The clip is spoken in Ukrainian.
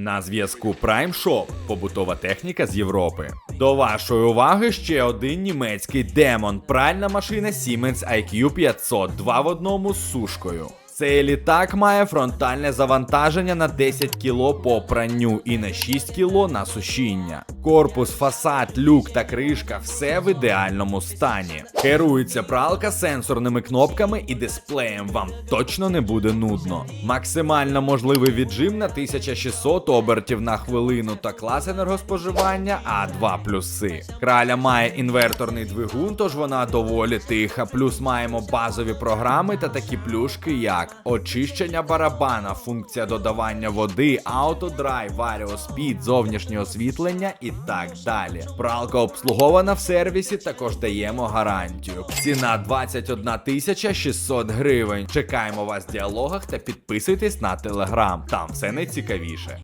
На зв'язку Prime Shop – побутова техніка з Європи. До вашої уваги ще один німецький демон. Пральна машина Siemens IQ 500 2 в одному з сушкою. Цей літак має фронтальне завантаження на 10 кг по пранню і на 6 кг на сушіння. Корпус, фасад, люк та кришка все в ідеальному стані. Керується пралка сенсорними кнопками і дисплеєм. Вам точно не буде нудно. Максимально можливий віджим на 1600 обертів на хвилину та клас енергоспоживання А2 плюси. Краля має інверторний двигун, тож вона доволі тиха. Плюс маємо базові програми та такі плюшки, як очищення барабана, функція додавання води, автодрайв, варіоспід, зовнішнє освітлення і так далі. Пралка обслугована в сервісі, також даємо гарантію. Ціна 21 тисяча 600 гривень. Чекаємо вас в діалогах та підписуйтесь на телеграм. Там все найцікавіше.